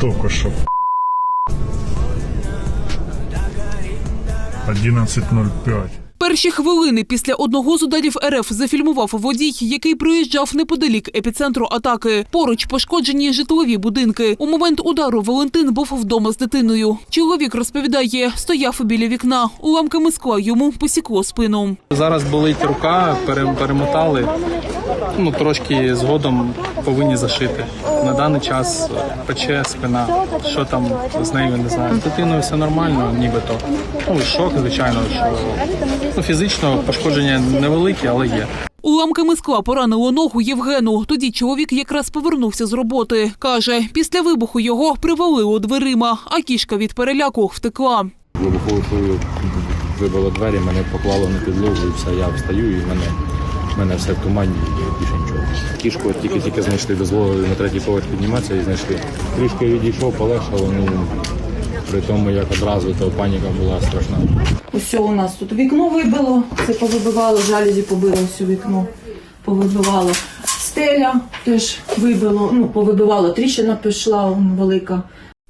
Только что. 11.05. Перші хвилини після одного з ударів РФ зафільмував водій, який проїжджав неподалік епіцентру атаки. Поруч пошкоджені житлові будинки. У момент удару Валентин був вдома з дитиною. Чоловік розповідає, стояв біля вікна. Уламками скла йому посікло спину. Зараз болить рука, перемотали. Ну трошки згодом повинні зашити. На даний час пече спина. Що там з нею не знаю. З Дитиною все нормально, нібито. Ну шок, звичайно, що ну, фізично пошкодження невеликі, але є. Уламками скла поранило ногу Євгену. Тоді чоловік якраз повернувся з роботи. Каже, після вибуху його привалило дверима, а кішка від переляку втекла. Вибуховою вибило двері, мене поклало на підлогу і все, я встаю і мене, мене все в тумані і більше нічого. Кішку тільки-тільки знайшли, дозволили на третій поверх підніматися і знайшли. Трішки відійшов, полегшало, ну при тому як одразу то паніка була страшна. Ось у нас тут вікно вибило, це повибивало, жалюзі побило все вікно, повибивало. Стеля теж вибило, ну, повибивало, тріщина пішла велика.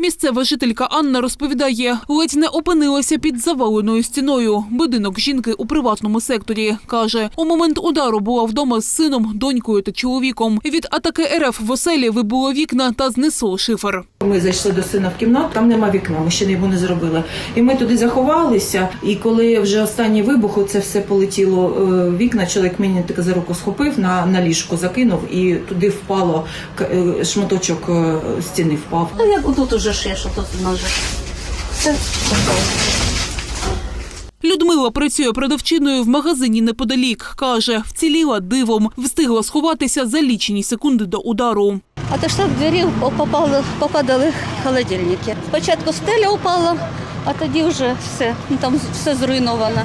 Місцева жителька Анна розповідає, ледь не опинилася під заваленою стіною. Будинок жінки у приватному секторі. Каже, у момент удару була вдома з сином, донькою та чоловіком. Від атаки РФ в оселі вибуло вікна та знесло шифер. Ми зайшли до сина в кімнату, там нема вікна, ми ще його не зробили. І ми туди заховалися, і коли вже останній вибух, це все полетіло е, в вікна, чоловік мені так за руку схопив, на, на ліжко закинув, і туди впало к- е, шматочок е, стіни впав. Ну, як тут уже ж є, що тут нас. Це. Людмила працює продавчиною в магазині неподалік. Каже, вціліла дивом, встигла сховатися за лічені секунди до удару. А то що в двері попали, попадали холодильники. Спочатку стеля упала, а тоді вже все. Ну, там все зруйновано.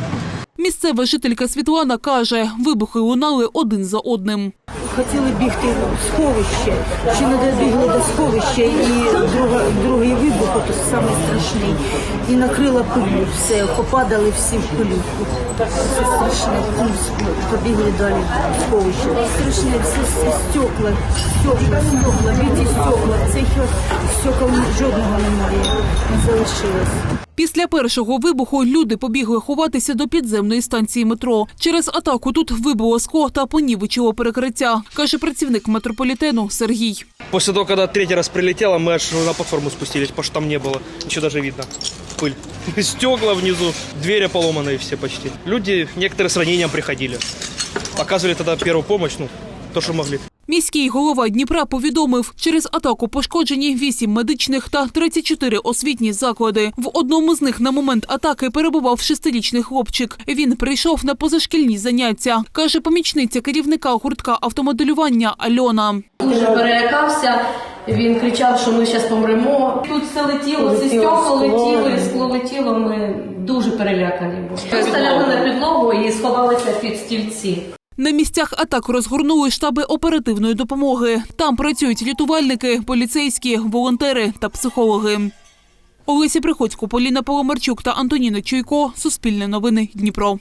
Місцева жителька Світлана каже, вибухи лунали один за одним. Хотіли бігти в сховище, чи не добігли до сховища, і друга, другий вибух, то самий страшний, і накрила пилю, все, попадали всі в пилюку. Це страшне, побігли далі в сховище. Страшне, все, все стекла, стекла, стекла, біті стекла, цих стекол жодного немає, не залишилось. Після першого вибуху люди побігли ховатися до підземної станції метро. Через атаку тут вибило скло та понівечило перекриття, каже працівник метрополітену Сергій. После того, когда третий раз прилетело, мы аж на платформу спустились, потому что там не было. Ничего даже видно. Пыль. Стекла внизу, двери поломанные все почти. Люди, некоторые с ранением приходили. Оказывали тогда первую помощь, ну, то, что могли. Міський голова Дніпра повідомив, через атаку пошкоджені 8 медичних та 34 освітні заклади. В одному з них на момент атаки перебував шестирічний хлопчик. Він прийшов на позашкільні заняття, каже помічниця керівника гуртка автомоделювання Альона. Дуже перелякався. Він кричав, що ми зараз помремо. Тут все летіло, це стекло летіло, і скло летіло. Ми дуже перелякані були. Просто лягли на підлогу і сховалися під стільці. На місцях атак розгорнули штаби оперативної допомоги. Там працюють рятувальники, поліцейські, волонтери та психологи. Олесі Приходько, Поліна Поломарчук та Антоніна Чуйко. Суспільне новини Дніпро.